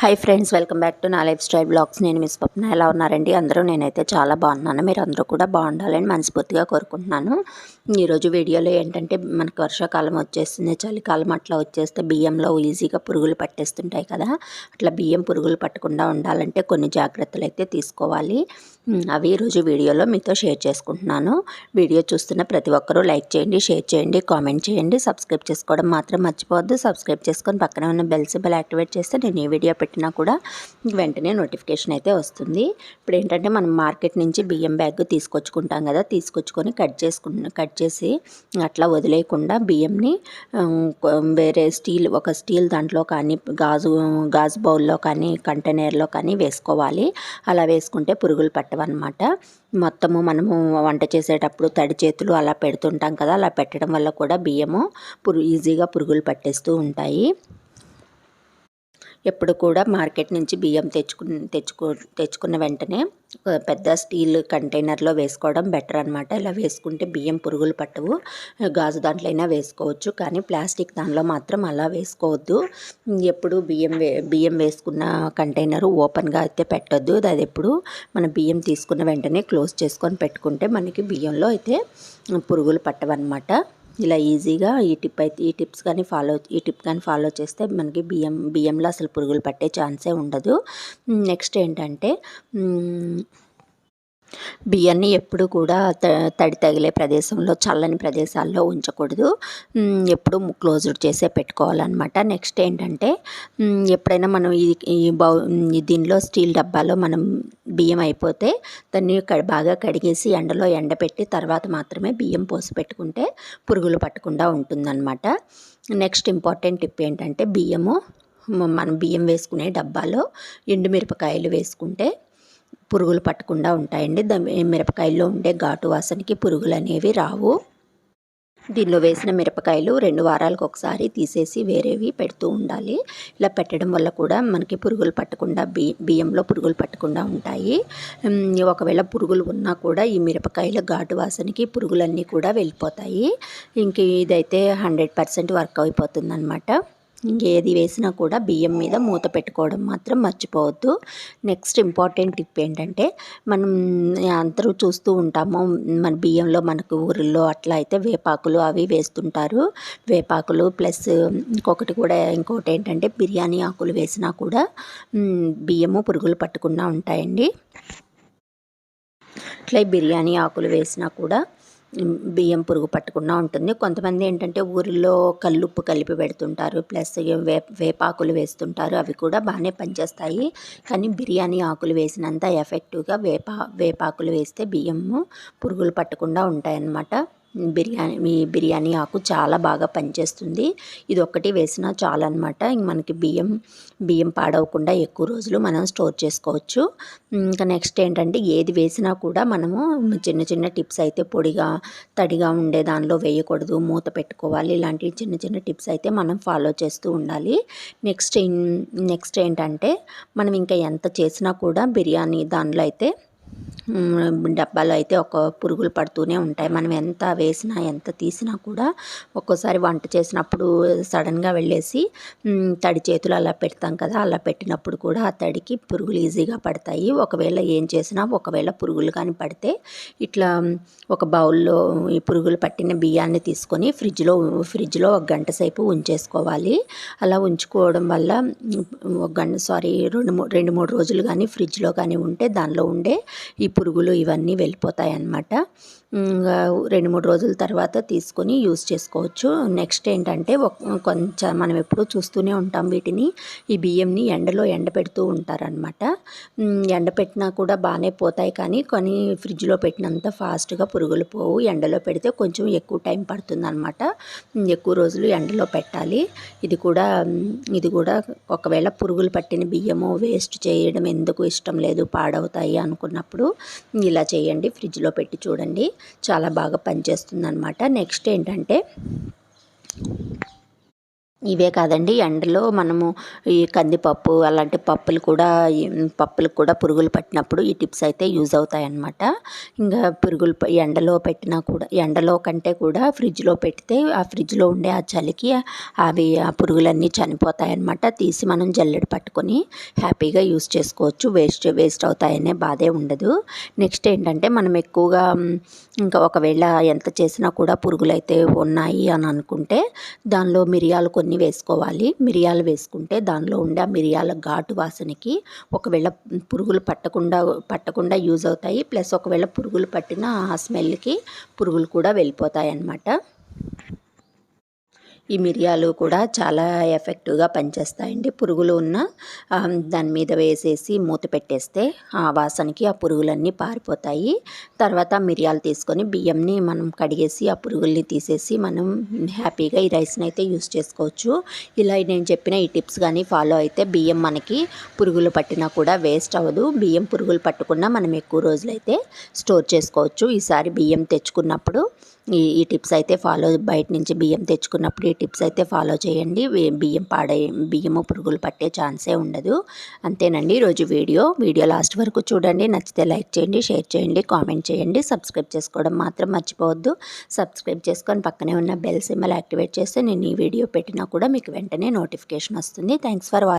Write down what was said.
Hi friends welcome back to నా lifestyle blogs నేను miss పప్న ఎలా ఉన్నారండి? అందరూ నేనైతే చాలా బాగున్నాను. మీరు అందరూ కూడా బాగుండాలని మనస్ఫూర్తిగా కోరుకుంటున్నాను. ఈరోజు వీడియోలో ఏంటంటే మనకు వర్షాకాలం వచ్చేస్తుంది చలికాలం అట్లా వచ్చేస్తే బియ్యంలో ఈజీగా పురుగులు పట్టేస్తుంటాయి కదా. అట్లా బియ్యం పురుగులు పట్టకుండా ఉండాలంటే కొన్ని జాగ్రత్తలు అయితే తీసుకోవాలి. అవి ఈరోజు వీడియోలో మీతో షేర్ చేసుకుంటున్నాను. వీడియో చూస్తున్న ప్రతి ఒక్కరూ లైక్ చేయండి షేర్ చేయండి కామెంట్ చేయండి. సబ్స్క్రైబ్ చేసుకోవడం మాత్రం మర్చిపోవద్దు. సబ్స్క్రైబ్ చేసుకొని పక్కన ఉన్న బెల్ సింబల్ యాక్టివేట్ చేస్తే నేను ఏ వీడియో పెట్టినా కూడా వెంటనే నోటిఫికేషన్ అయితే వస్తుంది. ఇప్పుడు ఏంటంటే మనం మార్కెట్ నుంచి బియ్యం బ్యాగ్ తీసుకొచ్చుకుంటాం కదా తీసుకొచ్చుకొని కట్ చేసుకు కట్ చేసి అట్లా వదిలేయకుండా బియ్యంని వేరే స్టీల్ ఒక స్టీల్ దాంట్లో కానీ గాజు గాజు బౌల్లో కానీ కంటైనర్లో కానీ వేసుకోవాలి. అలా వేసుకుంటే పురుగులు అనమాట మొత్తము మనము వంట చేసేటప్పుడు తడి చేతులు అలా పెడుతుంటాం కదా అలా పెట్టడం వల్ల కూడా బియ్యము పురుగు ఈజీగా పురుగులు పట్టేస్తూ ఉంటాయి. ఎప్పుడు కూడా మార్కెట్ నుంచి బియ్యం తెచ్చుకు తెచ్చుకో తెచ్చుకున్న వెంటనే పెద్ద స్టీల్ కంటైనర్లో వేసుకోవడం బెటర్ అనమాట ఇలా వేసుకుంటే బియ్యం పురుగులు పట్టవు. గాజు దాంట్లో అయినా వేసుకోవచ్చు. కానీ ప్లాస్టిక్ దానిలో మాత్రం అలా వేసుకోవద్దు. ఎప్పుడు బియ్యం వే బియ్యం వేసుకున్న కంటైనర్ ఓపెన్గా అయితే పెట్టద్దు. అది ఎప్పుడు మన బియ్యం తీసుకున్న వెంటనే క్లోజ్ చేసుకొని పెట్టుకుంటే మనకి బియ్యంలో అయితే పురుగులు పట్టవన్నమాట. ఇలా ఈజీగా ఈ టిప్ అయితే ఈ టిప్స్ కానీ ఫాలో ఈ టిప్ కానీ ఫాలో చేస్తే మనకి బియ్యం బియ్యంలో అసలు పురుగులు పట్టే ఛాన్సే ఉండదు. నెక్స్ట్ ఏంటంటే బియ్యాన్ని ఎప్పుడు కూడా తడి తగిలే ప్రదేశంలో చల్లని ప్రదేశాల్లో ఉంచకూడదు. ఎప్పుడు క్లోజ్డ్ చేసే పెట్టుకోవాలన్నమాట. నెక్స్ట్ ఏంటంటే ఎప్పుడైనా మనం ఈ ఈ బౌ దీనిలో స్టీల్ డబ్బాలో మనం బియ్యం అయిపోతే దాన్ని బాగా కడిగేసి ఎండలో ఎండపెట్టి తర్వాత మాత్రమే బియ్యం పోసి పెట్టుకుంటే పురుగులు పట్టకుండా ఉంటుందన్నమాట. నెక్స్ట్ ఇంపార్టెంట్ టిప్ ఏంటంటే బియ్యము మనం బియ్యం వేసుకునే డబ్బాలో ఎండుమిరపకాయలు వేసుకుంటే పురుగులు పట్టకుండా ఉంటాయండి. మిరపకాయల్లో ఉండే ఘాటు వాసనకి పురుగులు అనేవి రావు. దీనిలో వేసిన మిరపకాయలు రెండు వారాలకు ఒకసారి తీసేసి వేరేవి పెడుతూ ఉండాలి. ఇలా పెట్టడం వల్ల కూడా మనకి పురుగులు పట్టకుండా బియ్యంలో పురుగులు పట్టకుండా ఉంటాయి. ఒకవేళ పురుగులు ఉన్నా కూడా ఈ మిరపకాయల ఘాటు వాసనకి పురుగులన్నీ కూడా వెళ్ళిపోతాయి. ఇంక ఇదైతే హండ్రెడ్ పర్సెంట్ వర్క్ అయిపోతుంది అనమాట ఇంకేది వేసినా కూడా బియ్యం మీద మూత పెట్టుకోవడం మాత్రం మర్చిపోవద్దు. నెక్స్ట్ ఇంపార్టెంట్ టిప్ ఏంటంటే మనం అందరూ చూస్తూ ఉంటాము మన బియ్యంలో మనకు ఊరిలో అట్లా అయితే వేపాకులు అవి వేస్తుంటారు. వేపాకులు ప్లస్ ఇంకొకటి కూడా ఇంకోటి ఏంటంటే బిర్యానీ ఆకులు వేసినా కూడా బియ్యము పురుగులు పట్టకుండా ఉంటాయండి. ఇట్లా బిర్యానీ ఆకులు వేసినా కూడా బియ్యం పురుగు పట్టకుండా ఉంటుంది. కొంతమంది ఏంటంటే ఊరిలో కల్లుప్పు కలిపి పెడుతుంటారు. ప్లస్ వే వేపాకులు వేస్తుంటారు. అవి కూడా బాగానే పనిచేస్తాయి. కానీ బిర్యానీ ఆకులు వేసినంత ఎఫెక్టివ్గా వేపా వేపాకులు వేస్తే బియ్యము పురుగులు పట్టకుండా ఉంటాయన్నమాట. బిర్యానీ మీ బిర్యానీ ఆకు చాలా బాగా పనిచేస్తుంది. ఇది ఒక్కటి వేసినా చాలన్నమాట. ఇంక మనకి బియ్యం బియ్యం పాడవకుండా ఎక్కువ రోజులు మనం స్టోర్ చేసుకోవచ్చు. ఇంకా నెక్స్ట్ ఏంటంటే ఏది వేసినా కూడా మనము చిన్న చిన్న టిప్స్ అయితే పొడిగా తడిగా ఉండే దానిలో వేయకూడదు. మూత పెట్టుకోవాలి. ఇలాంటి చిన్న చిన్న టిప్స్ అయితే మనం ఫాలో చేస్తూ ఉండాలి. నెక్స్ట్ నెక్స్ట్ ఏంటంటే మనం ఇంకా ఎంత చేసినా కూడా బిర్యానీ దానిలో అయితే డబ్బాలో అయితే ఒక పురుగులు పడుతూనే ఉంటాయి. మనం ఎంత వేసినా ఎంత తీసినా కూడా ఒక్కోసారి వంట చేసినప్పుడు సడన్గా వెళ్ళేసి తడి చేతులు అలా పెడతాం కదా అలా పెట్టినప్పుడు కూడా ఆ తడికి పురుగులు ఈజీగా పడతాయి. ఒకవేళ ఏం చేసినా ఒకవేళ పురుగులు కానీ పడితే ఇట్లా ఒక బౌల్లో ఈ పురుగులు పట్టిన బియ్యాన్ని తీసుకొని ఫ్రిడ్జ్లో ఫ్రిడ్జ్లో ఒక గంట సేపు ఉంచేసుకోవాలి. అలా ఉంచుకోవడం వల్ల ఒక గంట సారీ రెండు మూడు రెండు మూడు రోజులు కానీ ఫ్రిడ్జ్లో కానీ ఉంటే దానిలో ఉండే ఈ పురుగులు ఇవన్నీ వెళ్ళిపోతాయి అన్నమాట రెండు మూడు రోజుల తర్వాత తీసుకొని యూస్ చేసుకోవచ్చు. నెక్స్ట్ ఏంటంటే కొంచెం మనం ఎప్పుడూ చూస్తూనే ఉంటాం వీటిని. ఈ బియ్యంని ఎండలో ఎండపెడుతూ ఉంటారనమాట ఎండపెట్టినా కూడా బాగానే పోతాయి కానీ కొన్ని ఫ్రిడ్జ్లో పెట్టినంత ఫాస్ట్గా పురుగులు పోవు. ఎండలో పెడితే కొంచెం ఎక్కువ టైం పడుతుందన్నమాట. ఎక్కువ రోజులు ఎండలో పెట్టాలి. ఇది కూడా ఇది కూడా ఒకవేళ పురుగులు పట్టిన బియ్యము వేస్ట్ చేయడం ఎందుకు ఇష్టం లేదు పాడవుతాయి అనుకున్నప్పుడు ఇలా చేయండి ఫ్రిడ్జ్లో పెట్టి చూడండి. చాలా బాగా పనిచేస్తుంది అనమాట నెక్స్ట్ ఏంటంటే ఇవే కాదండి. ఎండలో మనము ఈ కందిపప్పు అలాంటి పప్పులు కూడా పప్పులు పప్పులకు కూడా పురుగులు పట్టినప్పుడు ఈ టిప్స్ అయితే యూజ్ అవుతాయి అన్నమాట ఇంకా పురుగులు ఎండలో పెట్టినా కూడా ఎండలో కంటే కూడా ఫ్రిడ్జ్లో పెడితే ఆ ఫ్రిడ్జ్లో ఉండే ఆ చలికి అవి ఆ పురుగులన్నీ చనిపోతాయి అన్నమాట తీసి మనం జల్లెడ పట్టుకొని హ్యాపీగా యూజ్ చేసుకోవచ్చు. వేస్ట్ వేస్ట్ అవుతాయనే బాధే ఉండదు. నెక్స్ట్ ఏంటంటే మనం ఎక్కువగా ఇంకా ఒకవేళ ఎంత చేసినా కూడా పురుగులు అయితే ఉన్నాయి అని అనుకుంటే దానిలో మిరియాలు కొన్ని వేసుకోవాలి. మిరియాలు వేసుకుంటే దానిలో ఉండే ఆ మిరియాల ఘాటు వాసనకి ఒకవేళ పురుగులు పట్టకుండా పట్టకుండా యూజ్ అవుతాయి. ప్లస్ ఒకవేళ పురుగులు పట్టిన ఆ స్మెల్కి పురుగులు కూడా వెళ్ళిపోతాయి అన్నమాట ఈ మిరియాలు కూడా చాలా ఎఫెక్టివ్గా పనిచేస్తాయండి. పురుగులు ఉన్న దాని మీద వేసేసి మూత పెట్టేస్తే ఆ వాసనకి ఆ పురుగులన్నీ పారిపోతాయి. తర్వాత మిరియాలు తీసుకొని బియ్యంని మనం కడిగేసి ఆ పురుగుల్ని తీసేసి మనం హ్యాపీగా ఈ రైస్ని అయితే యూస్ చేసుకోవచ్చు. ఇలా నేను చెప్పిన ఈ టిప్స్ కానీ ఫాలో అయితే బియ్యం మనకి పురుగులు పట్టినా కూడా వేస్ట్ అవ్వదు. బియ్యం పురుగులు పట్టుకున్నా మనం ఎక్కువ రోజులైతే స్టోర్ చేసుకోవచ్చు. ఈసారి బియ్యం తెచ్చుకున్నప్పుడు ఈ ఈ టిప్స్ అయితే ఫాలో బయట నుంచి బియ్యం తెచ్చుకున్నప్పుడు ఈ టిప్స్ అయితే ఫాలో చేయండి. బియ్యం పాడై బియ్యము పురుగులు పట్టే ఛాన్సే ఉండదు. అంతేనండి ఈరోజు వీడియో. వీడియో లాస్ట్ వరకు చూడండి. నచ్చితే లైక్ చేయండి షేర్ చేయండి కామెంట్ చేయండి. సబ్స్క్రైబ్ చేసుకోవడం మాత్రం మర్చిపోవద్దు. సబ్స్క్రైబ్ చేసుకొని పక్కనే ఉన్న బెల్ సింబల్ యాక్టివేట్ చేస్తే నేను ఈ వీడియో పెట్టినా కూడా మీకు వెంటనే నోటిఫికేషన్ వస్తుంది. Thanks for watching